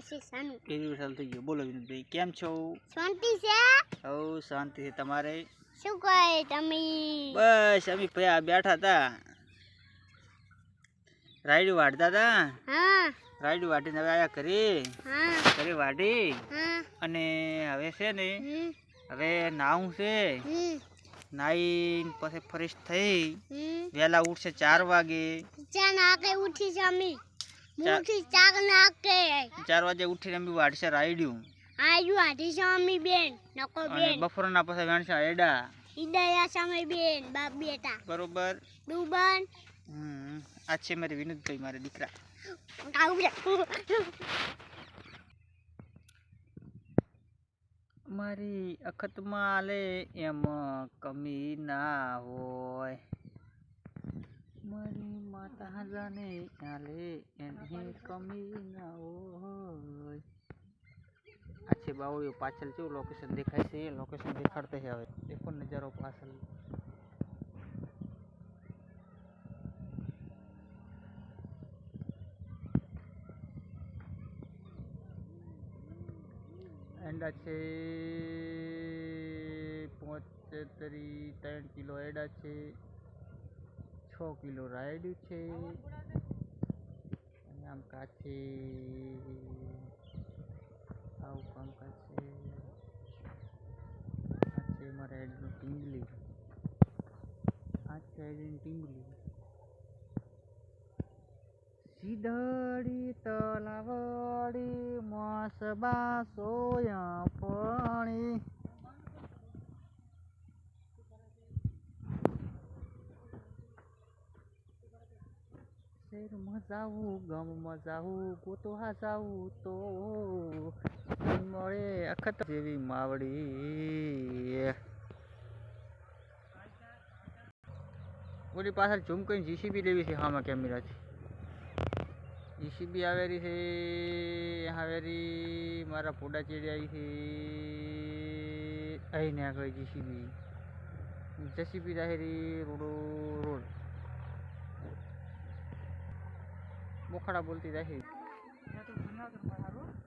પછી સાનું થઈ ગયો. બોલો વિનોદભાઈ કેમ છો? શાંતિ છે? હવ શાંતિ છે. તમારે? શું કહે તમે? બસ અમે ભયા બેઠા હતા. રાયડું વાઢતા હતા. હા. રાયડું વાટીને હવે આયા ઘરે. હા. ઘરે વાઢી. હા. અને હવે છે ને હવે નાવું છે. નાઈ નાઈને પછી ફ્રેશ થઈ. વહેલા ઉઠશે ચાર વાગે. ચા નાકે ઉઠી જમી ચા- ઉઠી ચાક નાખે. ચાર વાગે ઉઠીને અમે વાડશે રાઈડ્યું આયુ આધી સામી બેન નકો બેન. બપોરના પછી વેણશે એડા ઈડાયા સામી બેન બાપ બેટા. બરોબર. ડુબન. હમ આ છે મારે વિનોદભાઈ મારા દીકરા. મારી અખતમાં લે એમ કમી ના હોય. માતા જાને આલે એની કમી ના હોય આ છે બાવળીઓ પાછળ કેવું લોકેશન દેખાય છે એ લોકેશન દેખાડતા છે હવે દેખો નજારો પાછળ એંડા છે પોતેતરી ત્રણ કિલો એડા છે છ કિલો રાયડું છે. અને આમ કાચે આવું કામકાજ છે આ છે મારા એડનું ટીંગલી. આ છે ટીંગલી. સીધડી તલાવડી મોસબા સોયા પાણી શેરમાં જાવું ગામમાં જાવું ગોતવા જાવું તો મળે અખત જેવી માવડી. ઓલી પાછળ ઝૂમ કરીને જીસીબી લેવી છે હામાં કેમેરાથી. જીસીબી આવેલી છે, આવેલી, મારા પોડા ચેડી આવી છે. અહીં ને આગળ જીસીબી જેસીબી રાહેરી રોડો, રોડ. બોખાડા બોલતી રહે.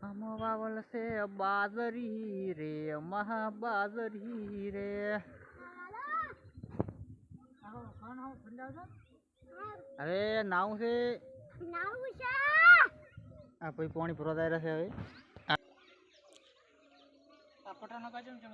આમ વાવલ છે બાજરી રે, મહાબાજરી રે. હવે નાવું છે. આ પછી પાણી ભરવા જાય છે હવે. આ પટાનો કાચમ છે